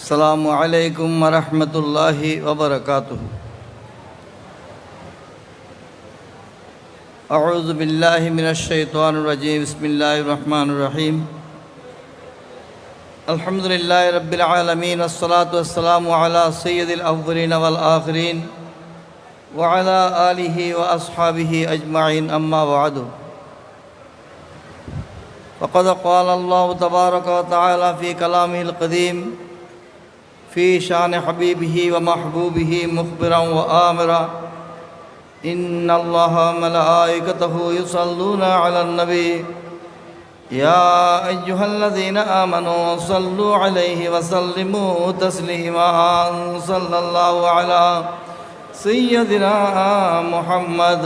السلام عليكم ورحمة الله وبركاته أعوذ بالله من الشيطان الرجيم بسم الله الرحمن الرحيم الحمد لله رب العالمين والصلاة والسلام على سيد الأولين والآخرين وعلى آله وأصحابه أجمعين أما بعد وقد قال الله تبارك وتعالى في كلامه القديم في شان حبيبه ومحبوبه مخبرا وآمرا إن الله وملائكته يصلون على النبي يا أيها الذين آمنوا صلوا عليه وسلموا تسليما صلى الله على سيدنا محمد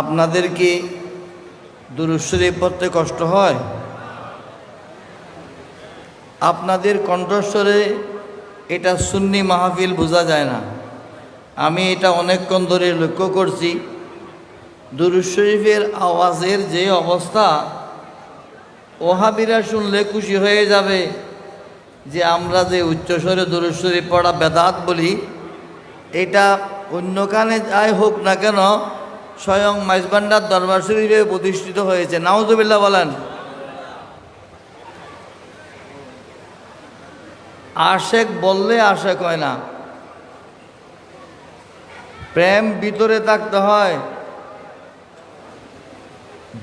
আপনাদের কি দুরুশ্বরী পড়তে কষ্ট হয় আপনাদের কণ্ঠস্বরে এটা সুন্নি মাহফিল বোঝা যায় না। আমি এটা অনেকক্ষণ ধরে লক্ষ্য করছি। দুরুদ শরীফের আওয়াজের যে অবস্থা, ওহাবিরা শুনলে খুশি হয়ে যাবে যে আমরা যে উচ্চস্বরে দুরুদ শরীফ পড়া বেদাত বলি, এটা অন্য কানে যাই হোক না কেন, স্বয়ং মাইজবান্ডার দরবার শরীফে প্রতিষ্ঠিত হয়েছে। নাউজুবিল্লাহ বলেন। আশেক বললে আশেক হয় না। প্রেম ভিতরে থাকতে হয়।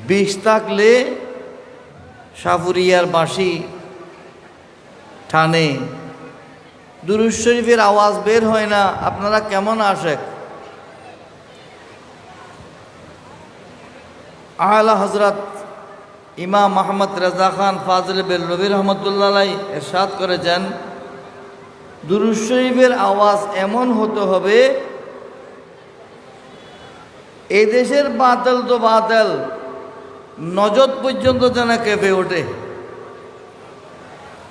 বিষ থাকলে সাফুরিয়ার বাঁশি টানে। দুরুজ শরীফের আওয়াজ বের হয় না। আপনারা কেমন আশেক? আহলা হজরত ইমাম মোহাম্মদ রাজা খান ফাজল বেল রবি রহমতুল্লাহ এরশাদ করেছেন। দুরুজ শরীফের আওয়াজ এমন হতে হবে এদেশের বাতাল তো বাতাল, নজর পর্যন্ত যেন কেঁপে ওঠে।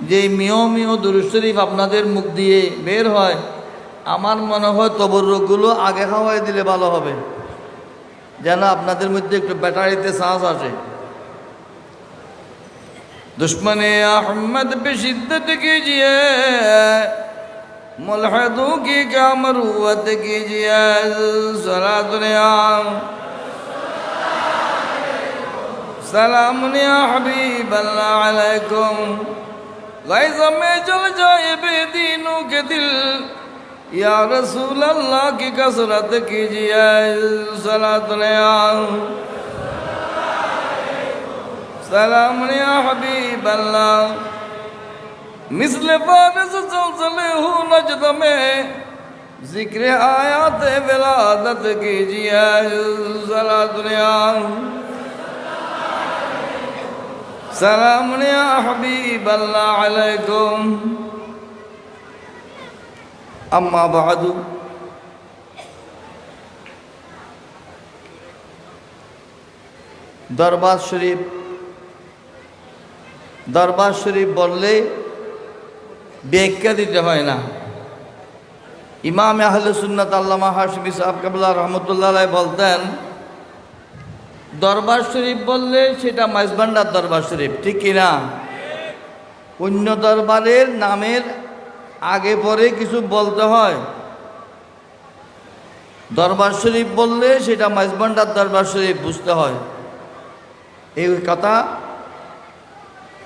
যে মিয় মিয় দুরুজ শরীফ আপনাদের মুখ দিয়ে বের হয়, আমার মনে হয় তবর রোগগুলো আগে হাওয়ায় দিলে ভালো হবে। যেন আপনাদের মধ্যে একটু ব্যাটারিতে শ্বাস আসে। দুশ্মনে আহমদ বেশি থেকে যে ملحدو کی کیا مروت کیجیے صلاة نیام سلام نیا حبیب اللہ علیکم. غیظ میں جل جائے بے دینوں کے دل. یا رسول اللہ کی کسرت کیجیے صلاة نیام سلام نیا حبیب اللہ. مثل فارس زلزلے ہو نجد میں، ذکر آیات ولادت کیجیے ذرا دنیا۔ سلام یا حبیب اللہ علیکم۔ اما بعد۔ دربار شریف دربار شریف بولے۔ ব্যাখ্যা দিতে হয় না। ইমাম আহলে সুন্নাত আল্লামা হাসমি সাহেব কাবুল্লাহ রহমতুল্লাহ বলতেন, দরবার শরীফ বললে সেটা মাইজবান্ডার দরবার শরীফ, ঠিক কিনা অন্য দরবারের নামের আগে পরে কিছু বলতে হয়। দরবার শরীফ বললে সেটা মাইজবান্ডার দরবার শরীফ বুঝতে হয়। এই কথা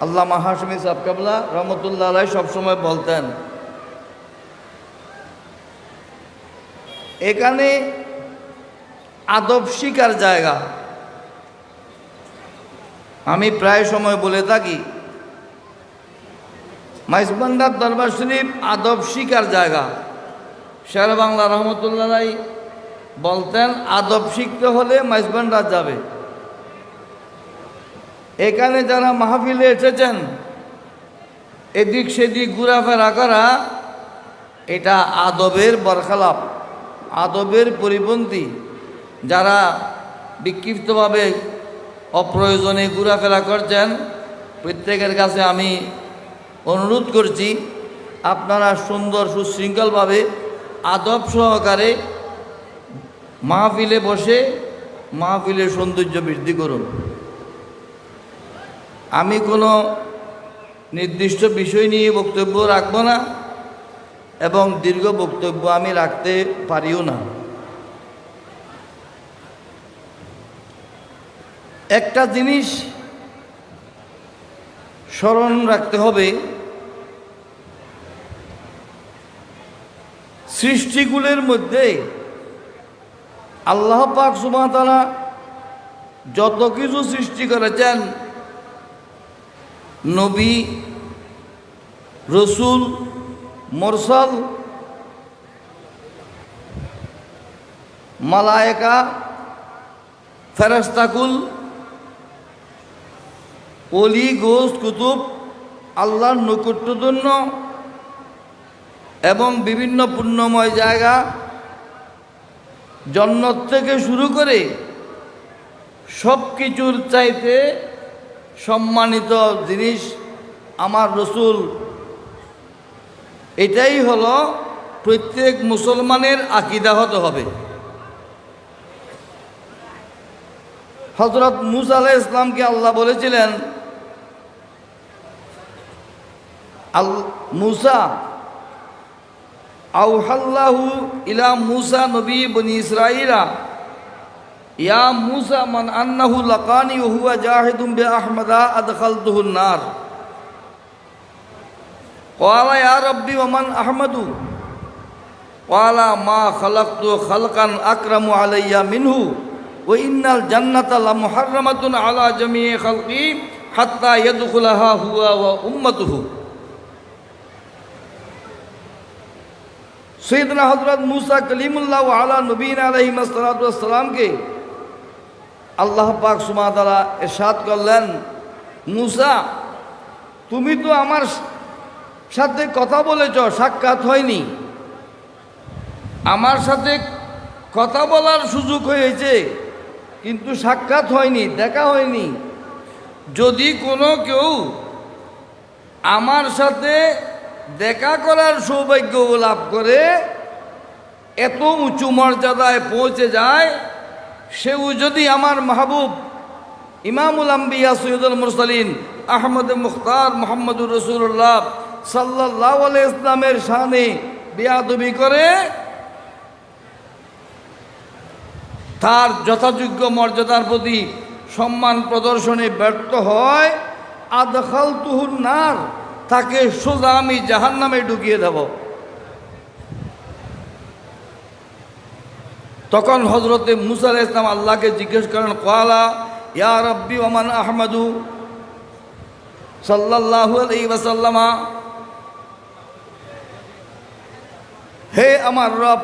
আল্লাহ হাসমি সাবকাবলা রহমতুল্লাহ আলাই সবসময় বলতেন। এখানে আদব শিকার জায়গা। আমি প্রায় সময় বলে থাকি মাইসবান্ডার দরবার শরীফ আদব শিকার জায়গা। শের বাংলা রহমতুল্লাহ বলতেন, আদব শিখতে হলে মাইসবান্ডার যাবে। এখানে যারা মাহফিলে এসেছেন, এদিক সেদিক ঘোরাফেরা করা, এটা আদবের বরখালাপ, আদবের পরিপন্থী। যারা বিক্ষিপ্তভাবে অপ্রয়োজনে ঘোরাফেরা করছেন, প্রত্যেকের কাছে আমি অনুরোধ করছি, আপনারা সুন্দর সুশৃঙ্খলভাবে আদব সহকারে মাহফিলে বসে মাহফিলের সৌন্দর্য বৃদ্ধি করুন। আমি কোনো নির্দিষ্ট বিষয় নিয়ে বক্তব্য রাখব না এবং দীর্ঘ বক্তব্য আমি রাখতে পারিও না। একটা জিনিস স্মরণ রাখতে হবে, সৃষ্টিগুলোর মধ্যে আল্লাহ পাক সুমাতালা যত কিছু সৃষ্টি করেছেন নবী, রসুল, মোরসাল, মালায়কা ফেরাস্তাকুল অলি গোস কুতুব, আল্লাহর নৈকট্যজন্য এবং বিভিন্ন পুণ্যময় জায়গা জন্নত থেকে শুরু করে সব কিছুর চাইতে সম্মানিত জিনিস আমার রসুল। এটাই হলো প্রত্যেক মুসলমানের আকিদা হতে হবে। হজরত মুসা ইসলামকে আল্লাহ বলেছিলেন মুসা আউহাল্লাহু ইলা মুসা নবী বনি ইসরাইলা ইয়া মুসা মান আন্নাহু লাকানি ওয়া হুয়া জাহিদুম বি আহমদা আদখালতুহু নার قال يا ربي ومن أحمد قال ما خلقت خلقا أكرم علي منه وإن الجنة لمحرمة على جميع خلقي حتى يدخلها هو وأمته সৈয়দনা হজরত মুসা কলিমুল্লাহ আলা নবীন আলহিম সালাতামকে আল্লাহ পাক সুমাতালা এরশাদ করলেন, মুসা, তুমি তো আমার সাথে কথা বলেছ, সাক্ষাৎ হয়নি। আমার সাথে কথা বলার সুযোগ হয়েছে, কিন্তু সাক্ষাৎ হয়নি, দেখা হয়নি। যদি কোনো কেউ আমার সাথে দেখা করার সৌভাগ্য লাভ করে, এত উঁচু মর্যাদায় পৌঁছে যায় সেও যদি আমার মাহবুব, ইমামুল আম্বিয়া সৈয়দুল মুরসালিন, আহমদ মুখতার মোহাম্মদুর রসুল্লাহ সাল্লাহ ইসলামের শানে বিয়াদবি করে, তার যথাযোগ্য মর্যাদার প্রতি সম্মান প্রদর্শনে ব্যর্থ হয় আদখাল তুহুর নার, তাকে সোজা আমি জাহান নামে ঢুকিয়ে দেব। তখন হজরতে মুসাল ইসলাম আল্লাহকে জিজ্ঞেস করেন কয়ালা ইয়া রব্বি ওমান আহমদু? সাল্লাল্লাহু আলাইহি ওয়াসাল্লামা, হে আমার রব,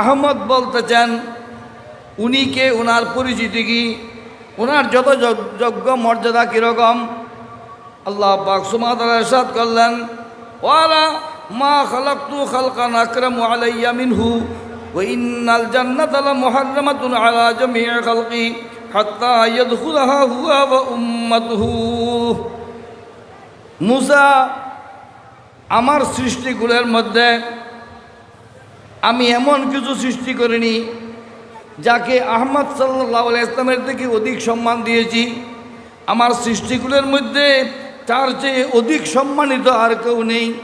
আহমদ বলতে চান উনি কে? ওনার পরিচিতি কি? ওনার যত যজ্ঞ মর্যাদা কীরকম? আল্লাহ পাক করলেন ওয়ালা মা খালাকতু খালকান আকরামু আলাইয়া মিনহু লা মুহাররামাতুন আলা জামি'i খালকি হাত্তা ইয়াদখুলাহা হুয়া ওয়া উম্মাতুহু। মুসা, আমার সৃষ্টিগুলোর মধ্যে আমি এমন কিছু সৃষ্টি করিনি যাকে আহমদ সাল্লাহ ইসলামের থেকে অধিক সম্মান দিয়েছি। আমার সৃষ্টিগুলোর মধ্যে তার চেয়ে অধিক সম্মানিত আর কেউ নেই।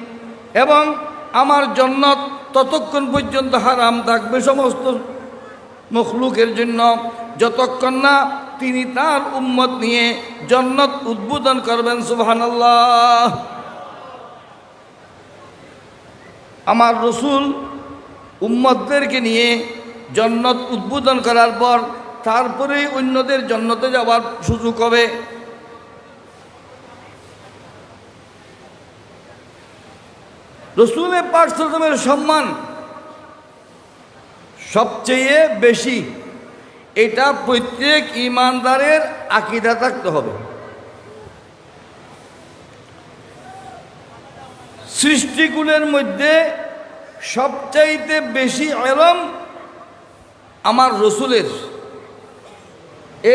এবং আমার জন্নত ততক্ষণ পর্যন্ত হারাম থাকবে সমস্ত মখলুকের জন্য। যতক্ষণ না তিনি তার উম্মত নিয়ে জন্নত উদ্বোধন করবেন, সুবহানাল্লাহ। আমার রসুল উম্মতদেরকে নিয়ে জন্নত উদ্বোধন করার পর তারপরেই অন্যদের জন্নতে যাওয়ার সুযোগ হবে। রসুলের পাক সম্মান সবচেয়ে বেশি। এটা প্রত্যেক ইমানদারের আকিদা থাকতে হবে। সৃষ্টিগুলোর মধ্যে সবচাইতে বেশি এলম আমার রসুলের।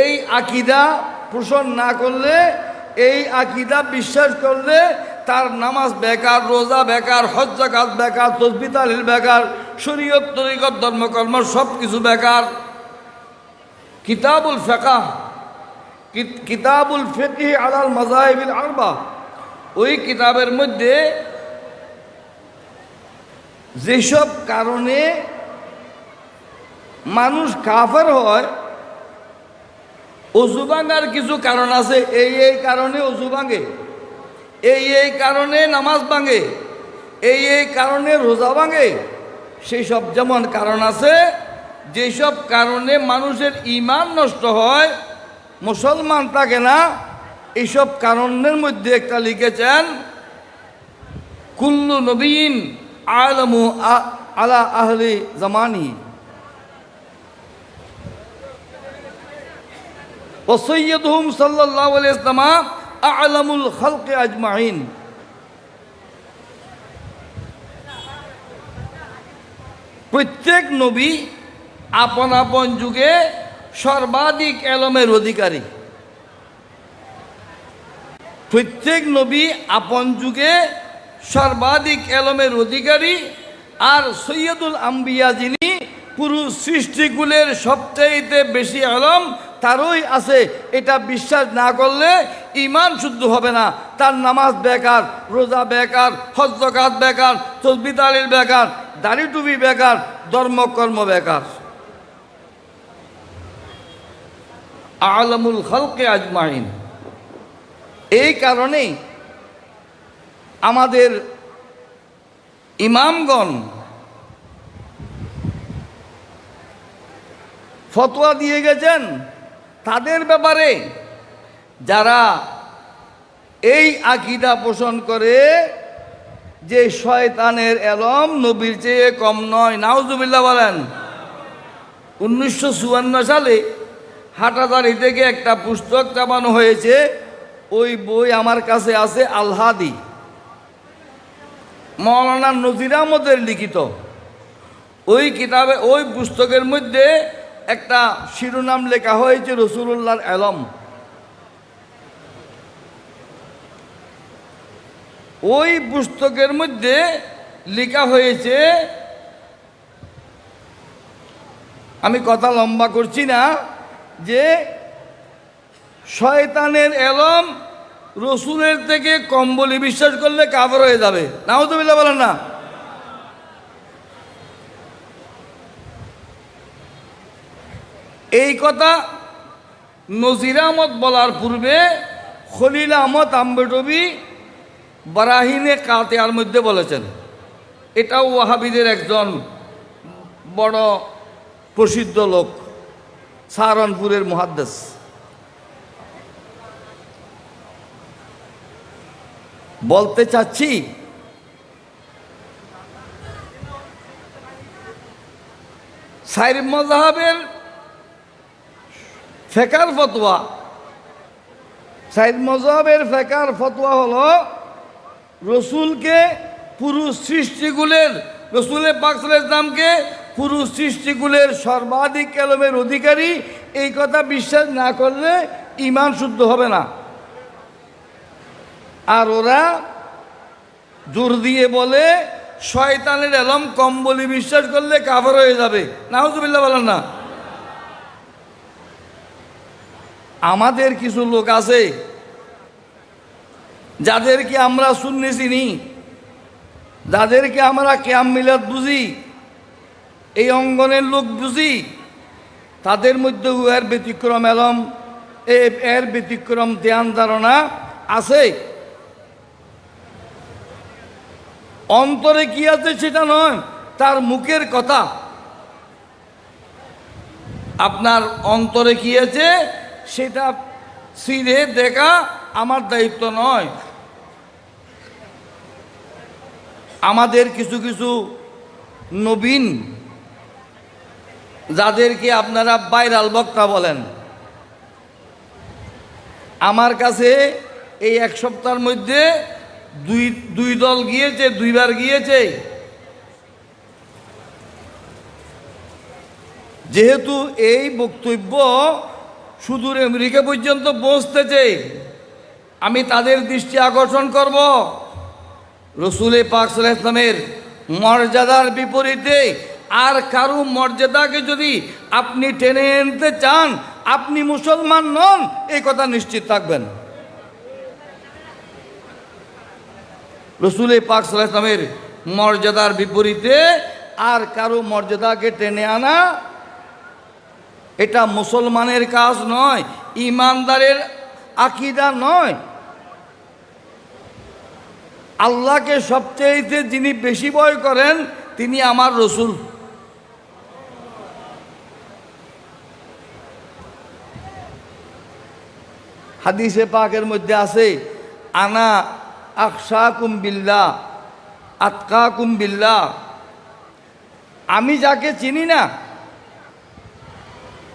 এই আকিদা পোষণ না করলে, এই আকিদা বিশ্বাস করলে তার নামাজ বেকার, রোজা বেকার হজ্জাকাত বেকার তসবিতালিল বেকার, শরীয়ত, তরিকত, ধর্মকর্ম সব কিছু বেকার। কিতাবুল ফেকা কিত- কিতাবুল ফিকহ আলাল মাজাহিবিল আরবা। ওই কিতাবের মধ্যে যেসব কারণে মানুষ কাফের হয়, অজু ভাঙার কিছু কারণ আছে, এই এই কারণে অজু ভাঙে। এই এই কারণে নামাজ ভাঙে, এই এই কারণে রোজা ভাঙে। সেই সব যেমন কারণ আছে, যেসব কারণে মানুষের ইমান নষ্ট হয়, মুসলমান থাকে না এইসব কারণের মধ্যে একটা লিখেছেন, কুল্লু নবীন আলমু আলা আহলি জামানি। ওসৈয়দ হুম সাল্লাহ ইসলামা আলামুল খালকে আজমাইন। প্রত্যেক নবী আপন আপন যুগে সর্বাধিক এলমের অধিকারী। প্রত্যেক নবী আপন যুগে সর্বাধিক এলমের অধিকারী আর সৈয়দুল আম্বিয়া যিনি পুরো সৃষ্টিকুলের সবচাইতে বেশি আলম তারই আছে। এটা বিশ্বাস না করলে ইমান শুদ্ধ হবে না। তার নামাজ বেকার, রোজা বেকার হজকাত বেকার তসবি বেকার, দাড়ি টুপি বেকার, ধর্মকর্ম বেকার। আলমুল খলকে আজমাইন। এই কারণেই আমাদের ইমামগণ ফতোয়া দিয়ে গেছেন তাদের ব্যাপারে যারা এই আকিদা পোষণ করে যে শয়তানের এলম নবীর চেয়ে কম নয়। নাউজুবিল্লাহ বলেন, উনিশশো চুয়ান্ন সালে হাটাদারি থেকে একটা পুস্তক চাপানো হয়েছে, ওই বই আমার কাছে আছে আলহাদি। মৌলানা নজির আহমদের লিখিত। ওই কিতাবে, ওই পুস্তকের মধ্যে একটা শিরোনাম লেখা হয়েছে রসুল্লাহর আলম। ওই পুস্তকের মধ্যে লেখা হয়েছে, আমি কথা লম্বা করছি না, যে শয়তানের এলম রসুলের থেকে কম বলে বিশ্বাস করলে কাভার হয়ে যাবে। নাও তো বলেন না। এই কথা নজির আহমদ বলার পূর্বে খলিল আহমদ আম্বেটবি বারাহিনে কাতেয়ার মধ্যে বলেছেন, এটাও ওয়াহাবিদের একজন বড় প্রসিদ্ধ লোক, সাহারনপুরের মহাদ্দেশ বলতে চাচ্ছি, সাইর মজাহাবের ফেকার ফতোয়া। সাইদ মজাহাবের ফেকার ফতোয়া হলো রসুলকে পুরুষ সৃষ্টিগুলের, রসুলের পাকসুল ইসলামকে পুরুষ সৃষ্টিগুলের সর্বাধিক এলমের অধিকারী, এই কথা বিশ্বাস না করলে ইমান শুদ্ধ হবে না। আর ওরা জোর দিয়ে বলে, শয়তানের এলম কম বলি বিশ্বাস করলে কাভার হয়ে যাবে। নাহজুবিল্লা বলেন না। আমাদের কিছু লোক আছে যাদেরকে আমরা শূন্য চিনি, যাদেরকে আমরা ক্যাম মিলাদ বুঝি, এই অঙ্গনের লোক বুঝি, তাদের মধ্যে এর ব্যতিক্রম এলম এর ব্যতিক্রম ধ্যান ধারণা আছে। অন্তরে কি আছে সেটা নয়, তার মুখের কথা। আপনার অন্তরে কি আছে? সেটা সিরে দেখা আমার দায়িত্ব নয়। আমাদের কিছু কিছু নবীন, যাদেরকে আপনারা বাইরাল বক্তা বলেন, আমার কাছে এই এক সপ্তাহের মধ্যে দুই দুই দল গিয়েছে, দুইবার গিয়েছে। যেহেতু এই বক্তব্য সুদূর আমেরিকা পর্যন্ত পৌঁছতেছে আমি তাদের দৃষ্টি আকর্ষণ করব। রসুলে পাক ইসলামের মর্যাদার বিপরীতে আর কারও মর্যাদাকে যদি আপনি টেনে আনতে চান, আপনি মুসলমান নন, এই কথা নিশ্চিত থাকবেন। রসুল পাক ইসলামের মর্যাদার বিপরীতে আর কারও মর্যাদাকে টেনে আনা এটা মুসলমানের কাজ নয়, ইমানদারের আকিদা নয়। আল্লাহকে সবচেয়ে যিনি বেশি ভয় করেন, তিনি আমার রসুল। হাদিসে পাকের মধ্যে আছে, আনা আকশা কুম্বিল্লা আতকা কুম্বিল্লা আমি যাকে চিনি না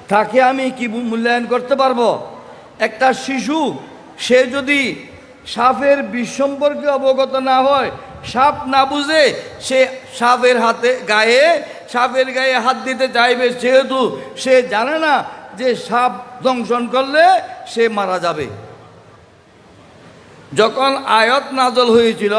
তাকে আমি কি মূল্যায়ন করতে পারব? একটা শিশু, সে যদি সাপের বিষ সম্পর্কে অবগত না হয়, সাপ না বুঝে, সে সাপের হাতে গায়ে, সাপের গায়ে হাত দিতে চাইবে, যেহেতু সে জানে না যে সাপ দংশন করলে সে মারা যাবে। যখন আয়ত নাজল হয়েছিল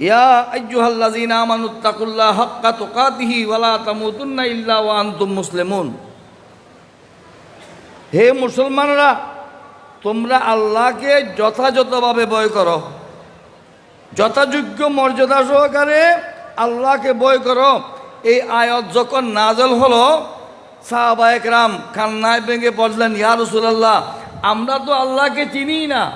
ইয়া আইয়ুহাল্লাযীনা আমানুত্তাকুল্লাহ হাক্কা তুকাতিহি ওয়ালা তামুতুন্না ইল্লা ওয়া আনতুম মুসলিমুন। হে মুসলমানরা, তোমরা আল্লাহকে যথাযথভাবে ভয় করো। যথাযোগ্য মর্যাদা সহকারে আল্লাহকে ভয় করো। এই আয়ত যখন নাজল হলো সাহাবায়ক রাম কান্নায় ভেঙে পড়লেন, ইয়া রসুলাল্লাহ, আমরা তো আল্লাহকে চিনি না।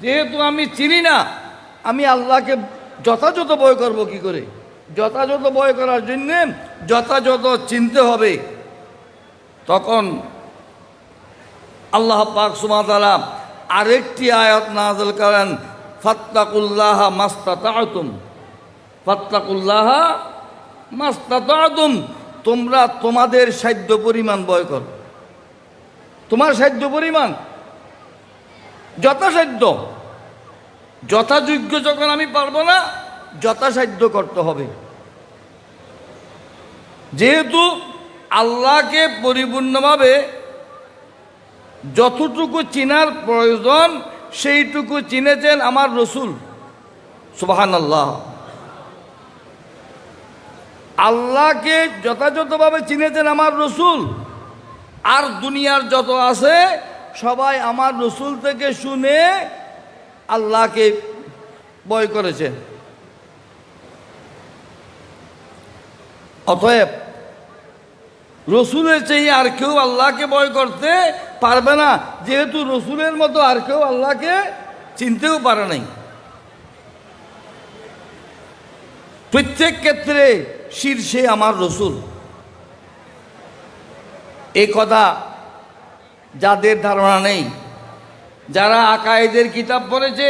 যেহেতু আমি চিনি না আমি আল্লাহকে যথাযথ বয় করব কি করে? যথাযথ বয় করার জন্যে যথাযথ চিনতে হবে। তখন আল্লাহ পাক সুমাতালা আরেকটি আয়াত নাজল করেন, ফাত্তাকুল্লাহ মাস্তাতাতুম। ফাত্তাকুল্লাহ মাস্তাতাতুম। তোমরা তোমাদের সাধ্য পরিমাণ বয় করো। তোমার সাধ্য পরিমাণ যথাসাধ্য। যথাযোগ্য যখন আমি পারব না, যথাসাধ্য করতে হবে। যেহেতু আল্লাহকে পরিপূর্ণভাবে যতটুকু চিনার প্রয়োজন, সেইটুকু চিনেছেন আমার রসুল। সুবাহান আল্লাহ আল্লাহকে যথাযথভাবে চিনেছেন আমার রসুল। আর দুনিয়ার যত আছে, সবাই আমার রসুল থেকে শুনে আল্লাহকে বয় করেছে। অতএব রসুলের চেয়ে আর কেউ আল্লাহকে বয় করতে পারবে না, যেহেতু রসুলের মতো আর কেউ আল্লাহকে চিনতেও পারে নাই। প্রত্যেক ক্ষেত্রে শীর্ষে আমার রসুল। এই কথা যাদের ধারণা নেই যারা আকায়েদের কিতাব পড়েছে,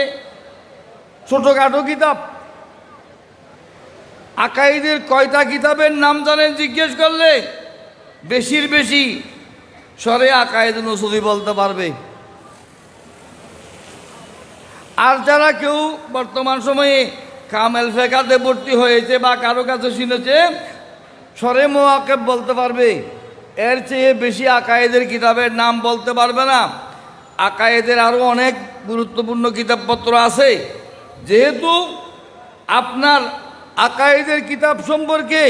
ছোটোখাটো কিতাব। আকাইদের কয়টা কিতাবের নাম জানেন জিজ্ঞেস করলে, বেশির বেশি সরে আকায়েদ নসুদি বলতে পারবে। আর যারা কেউ বর্তমান সময়ে কামেল ফেকাতে ভর্তি হয়েছে বা কারও কাছে শুনেছে সরে মোয়াকেব বলতে পারবে। এর চেয়ে বেশি আকায়েদের কিতাবের নাম বলতে পারবে না। আকায়েদের আরও অনেক গুরুত্বপূর্ণ কিতাবপত্র আছে। যেহেতু আপনার আকায়েদের কিতাব সম্পর্কে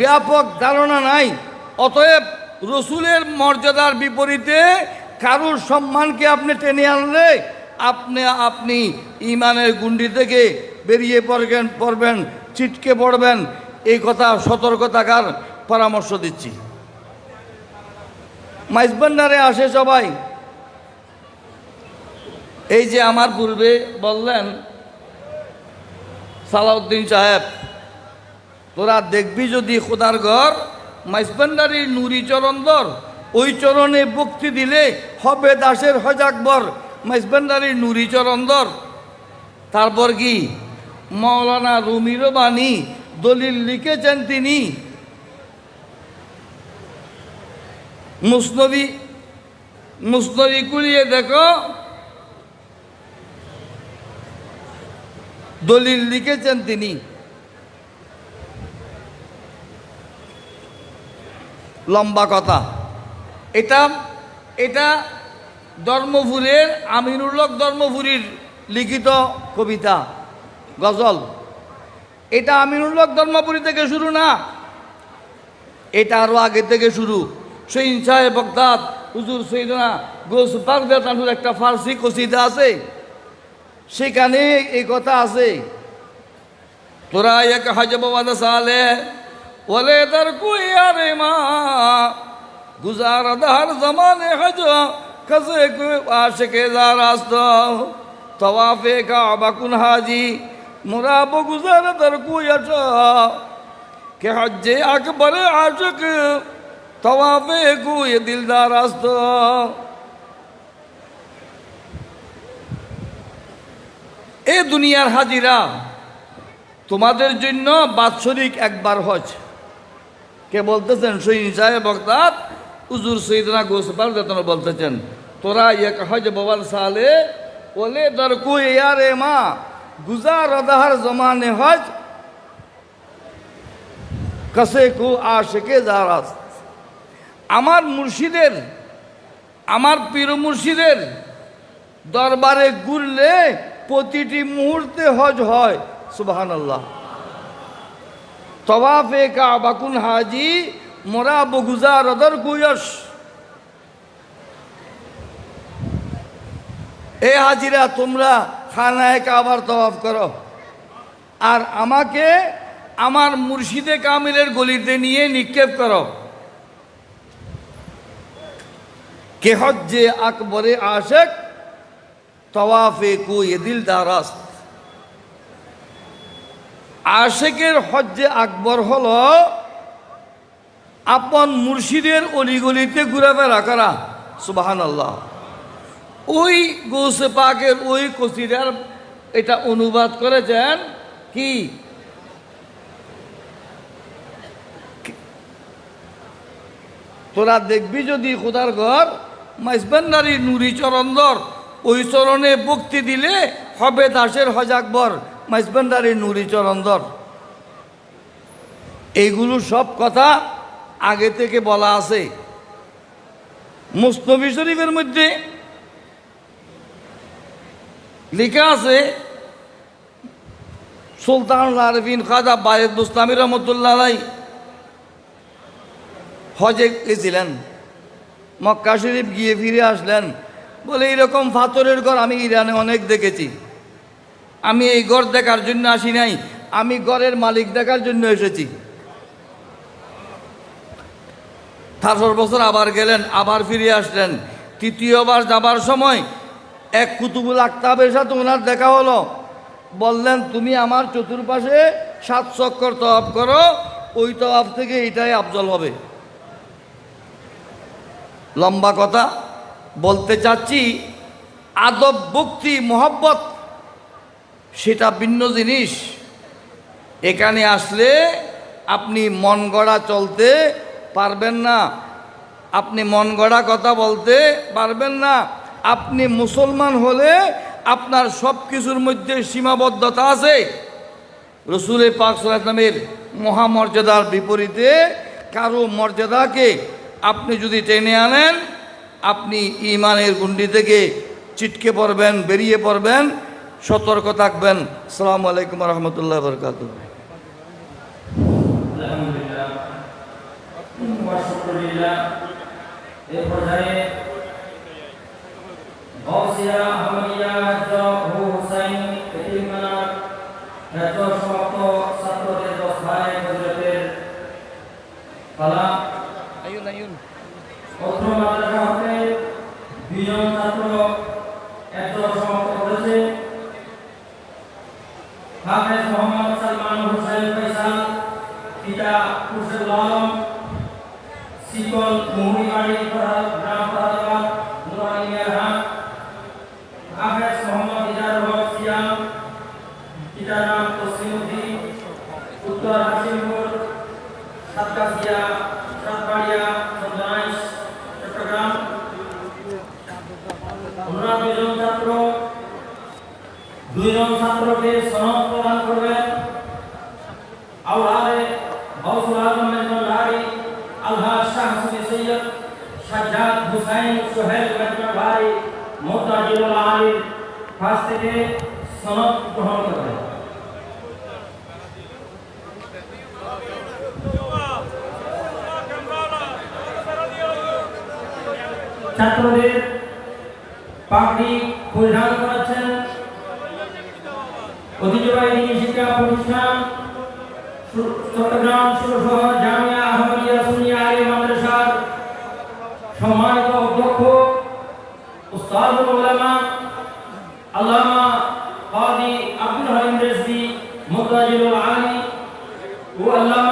ব্যাপক ধারণা নাই, অতএব রসুলের মর্যাদার বিপরীতে কারুর সম্মানকে আপনি টেনে আনলে আপনি আপনি ইমানের গুন্ডি থেকে বেরিয়ে পড়বেন পড়বেন, ছিটকে পড়বেন। এই কথা সতর্ক থাকার পরামর্শ দিচ্ছি। মাইজবান্ডারে আসে সবাই। এই যে আমার পূর্বে বললেন সালাউদ্দিন সাহেব, তোরা দেখবি যদি খোদার ঘর মাইসবান্ডারির নুরি চরণদর ওই চরণে ভক্তি দিলে হবে দাসের হজাকবর মাইসবান্ডারির নুরি চরণদর তারপর কি? মৌলানা রুমিরও বাণী দলিল লিখেছেন তিনি। মুসনবি মুসনবি কুড়িয়ে দেখো দলিল লিখেছেন তিনি। লম্বা কথা। এটা এটা ধর্মপুরের আমিনুল্লক ধর্মপুরীর লিখিত কবিতা, গজল। এটা আমিনুল্লক ধর্মপুরী থেকে শুরু না? এটা আরও আগে থেকে শুরু। সেই ইনসাহে বগদাদ, হুজুর সৈদনা গোস বাগদাদুর একটা ফার্সি কসিদা আছে। সেখানে এই কথা আছে। তোরা এক হজব ওয়াদা সালে ওলে দর কুই আরে মা, গুজার দহর জমানে হজ কসে আশকে জারাস্ত তওয়াফে কাবা কুন হাজি মুরাব গুজার দর কুই আটা কে হজ্জে আকবর আশক, তওয়াফে কুই দিলদার আস্ত এ দুনিয়ার হাজিরা, তোমাদের জন্য বাৎসরিক একবার হজ। কে বলতেছেন? সৈন সাহেব বক্তাত উজুর সৈদনা গোসপাল যতন বলতেছেন? তোরা এক হজ ববাল সালে ওলে দর কু ইয়ারে মা, গুজার রদাহার জমানে হজ। কসে কু আশেকে জারাস আমার মুর্শিদের, আমার পীর মুর্শিদের দরবারে ঘুরলে প্রতিটি মুহূর্তে হজ হয় সুবাহান আল্লাহ তওয়াফে কাবাকুন হাজি মোরা বগুজা রদর কুয়স। এ হাজিরা, তোমরা খানায় কাবার তওয়াফ করো। আর আমাকে আমার মুর্শিদে কামিলের গলিতে নিয়ে নিক্ষেপ করো। কে হজ্জে আকবরে আশেক তওয়াফে কু দিল দারাস্ত আশেকের হজ্জে আকবর হল, আপন মুর্শিদের অলিগলিতে ঘুরাফেরা করা সুবাহান আল্লাহ ওই গৌসে পাকের ওই কসিদার এটা অনুবাদ করেছেন কি? তোরা দেখবি যদি খোদার ঘর মাইসবান্ডারি নুরি চরন্দর ওই চরণে ভক্তি দিলে হবে দাসের হজ আকবর মাইসবান্ডারি নুরি চরন্দর এইগুলো সব কথা আগে থেকে বলা আছে। মুস্তফি শরীফের মধ্যে লেখা আছে সুলতান আরফিন খাজা বায়েদ মুস্তামি রহমতুল্লাহ হজে গেছিলেন। মক্কা শরীফ গিয়ে ফিরে আসলেন। বলে, এইরকম ফাতরের ঘর আমি ইরানে অনেক দেখেছি। আমি এই ঘর দেখার জন্য আসি নাই। আমি ঘরের মালিক দেখার জন্য এসেছি। আঠারো বছর আবার গেলেন, আবার ফিরে আসলেন। তৃতীয়বার যাবার সময় এক কুতুবুল আক্তাবের সাথে ওনার দেখা হলো। বললেন, তুমি আমার চতুর্পাশে সাত চক্কর তওয়াফ করো, ওই তওয়াফ থেকে এটাই আফজল হবে। লম্বা কথা। বলতে চাচ্ছি, আদব ভক্তি মোহব্বত, সেটা ভিন্ন জিনিস। এখানে আসলে আপনি মন গড়া চলতে পারবেন না। আপনি মন গড়া কথা বলতে পারবেন না। আপনি মুসলমান হলে আপনার সব কিছুর মধ্যে সীমাবদ্ধতা আছে। রসুল পাক সালামের মহামর্যাদার বিপরীতে কারও মর্যাদাকে আপনি যদি টেনে আনেন আপনি ইমানের গুন্ডি থেকে চিটকে পড়বেন বেরিয়ে পড়বেন সতর্ক থাকবেন। সালামু আলাইকুম রহমতুল্লাহ বরকাত ছাত্রদের দুইজন ছাত্র এত সমাপ্ত করেছে। হাফেজ মোহাম্মদ সালমান হোসেন ফেসাল পিতা খুরশেদ আলম, শিকল মুহুরিবাড়ি সোহেল কলেজর ভাই মোতাজিবুল আলীর কাছ থেকে সনদ গ্রহণ করেন ছাত্রদের পাগড়ি পরিধান করেছেন। ঐতিহ্যবাহী শিক্ষা প্রতিষ্ঠান, চট্টগ্রাম সুরসহ জামিয়া আহমদিয়া সুনিয়া আলী মাদ্রাসার সম্মানিত আল্লামা কাজী আব্দুল হালিম রেজভি মুতাজিরুল আলী ও আল্লামা